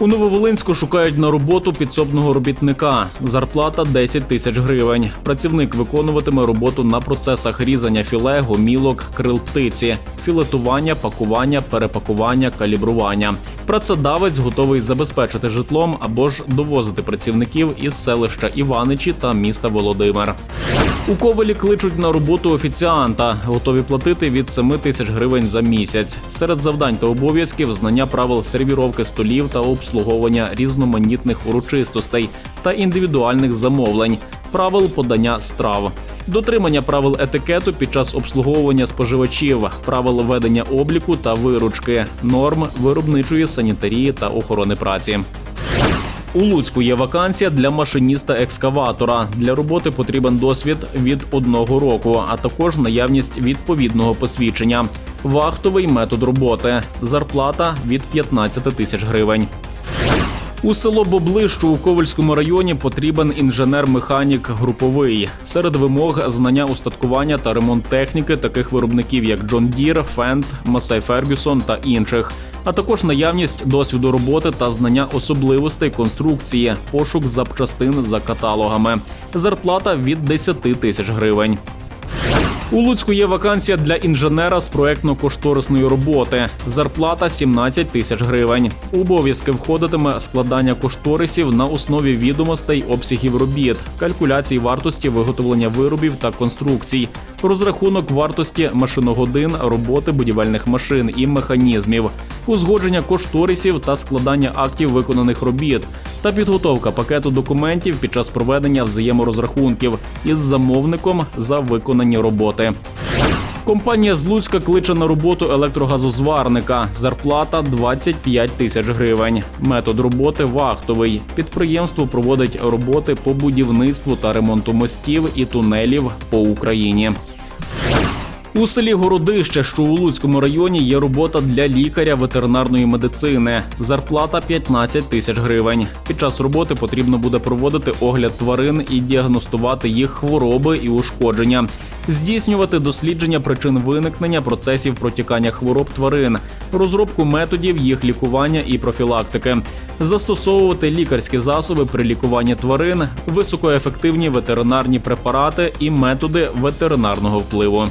У Нововолинську шукають на роботу підсобного робітника. Зарплата 10 тисяч гривень. Працівник виконуватиме роботу на процесах різання філе, гомілок, крил птиці, філетування, пакування, перепакування, калібрування. Працедавець готовий забезпечити житлом або ж довозити працівників із селища Іваничі та міста Володимир. У Ковалі кличуть на роботу офіціанта, готові платити від 7 тисяч гривень за місяць. Серед завдань та обов'язків знання правил сервіровки столів та обслуговування різноманітних урочистостей та індивідуальних замовлень, правил подання страв, дотримання правил етикету під час обслуговування споживачів, правил ведення обліку та виручки, норм виробничої санітарії та охорони праці. У Луцьку є вакансія для машиніста екскаватора. Для роботи потрібен досвід від одного року, а також наявність відповідного посвідчення. Вахтовий метод роботи. Зарплата від 15 тисяч гривень. У село Боблищу у Ковальському районі потрібен інженер-механік груповий. Серед вимог знання устаткування та ремонт техніки таких виробників, як John Deere, Fendt, Massey Ferguson та інших. А також наявність досвіду роботи та знання особливостей конструкції, пошук запчастин за каталогами. Зарплата від 10 тисяч гривень. У Луцьку є вакансія для інженера з проектно-кошторисної роботи. Зарплата 17 тисяч гривень. Обов'язки входитиме складання кошторисів на основі відомостей обсягів робіт, калькуляцій вартості виготовлення виробів та конструкцій, розрахунок вартості машиногодин роботи будівельних машин і механізмів, узгодження кошторисів та складання актів виконаних робіт та підготовка пакету документів під час проведення взаєморозрахунків із замовником за виконані роботи. Компанія з Луцька кличе на роботу електрогазозварника. Зарплата 25 тисяч гривень. Метод роботи вахтовий. Підприємство проводить роботи по будівництву та ремонту мостів і тунелів по Україні. У селі Городище, що у Луцькому районі, є робота для лікаря ветеринарної медицини. Зарплата 15 тисяч гривень. Під час роботи потрібно буде проводити огляд тварин і діагностувати їх хвороби і ушкодження, здійснювати дослідження причин виникнення процесів протікання хвороб тварин, розробку методів їх лікування і профілактики, застосовувати лікарські засоби при лікуванні тварин, високоефективні ветеринарні препарати і методи ветеринарного впливу.